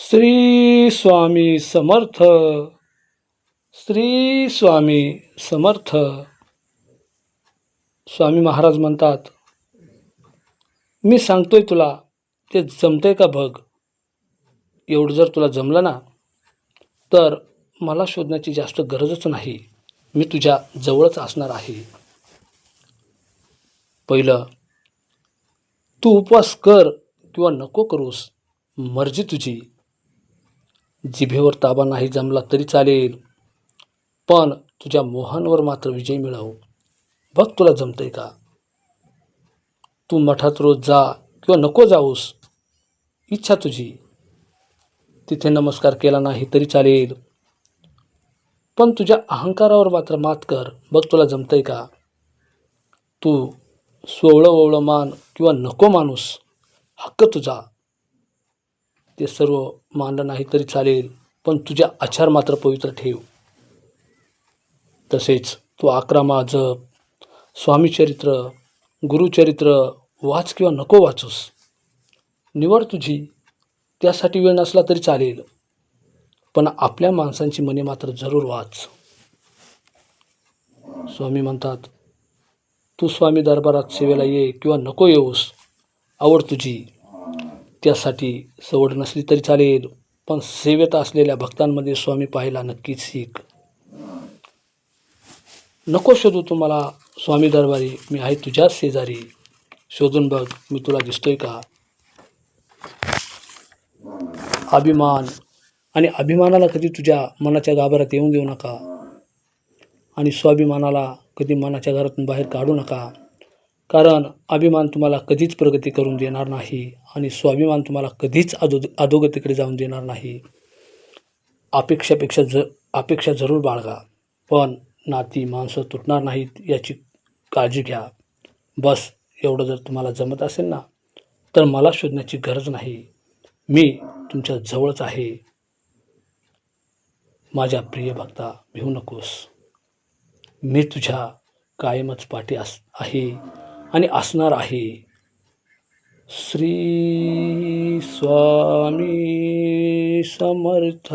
श्री स्वामी समर्थ. श्री स्वामी समर्थ. स्वामी महाराज म्हणतात मी सांगतोय तुला ते जमतंय का बघ? एवढं जर तुला जमलं ना तर मला शोधण्याची जास्त गरजच नाही. मी तुझ्या जवळच असणार आहे. पहिलं तू उपवास कर किंवा नको करूस मर्जी तुझी. जिभेवर ताबा नाही जमला तरी चालेल. पण तुझ्या मोहांवर मात्र विजय मिळव. बघ तुला जमतंय का? तू मठात रोज जा किंवा नको जाऊस. इच्छा तुझी. तिथे नमस्कार केला नाही तरी चालेल. पण तुझ्या अहंकारावर मात्र मात कर. बघ तुला जमतंय का? तू सोवळं ओवळं मान किंवा नको माणूस हक्क तुझा. ते सर्व मानलं नाही तरी चालेल पण तुझे आचार मात्र पवित्र ठेव. तसेच तू अकरामा जप स्वामीचरित्र गुरुचरित्र वाच किंवा नको वाचूस. निवड तुझी त्यासाठी वेळ नसला तरी चालेल पण आपल्या माणसांची मने मात्र जरूर वाच. स्वामी म्हणतात तू स्वामी दरबारात सेवेला ये किंवा नको येऊस आवड तुझी. त्यासाठी सवड नसली तरी चालेल पण सेवेत असलेल्या भक्तांमध्ये स्वामी पाहायला नक्कीच शिक नको शोधू तुम्हाला स्वामी दरबारी मी आहे तुझ्याच शेजारी. शोधून बघ मी तुला दिसतोय का? अभिमान. आणि अभिमानाला कधी तुझ्या मनाच्या गाभाऱ्यात येऊन देऊ नका. आणि स्वाभिमानाला कधी मनाच्या घरातून बाहेर काढू नका. कारण अभिमान तुम्हाला कधीच प्रगती करून देणार नाही आणि स्वाभिमान तुम्हाला कधीच अधो अधोगतीकडे जाऊन देणार नाही. अपेक्षापेक्षा ज अपेक्षा जरूर बाळगा पण नाती माणसं तुटणार नाहीत याची काळजी घ्या. बस एवढं जर तुम्हाला जमत असेल ना तर मला शोधण्याची गरज नाही. मी तुमच्या जवळच आहे. माझ्या प्रिय भक्ता भिवू नकोस. मी तुझ्या कायमच पाठी अस आहे. आणि असणार आहे. श्री स्वामी समर्थ.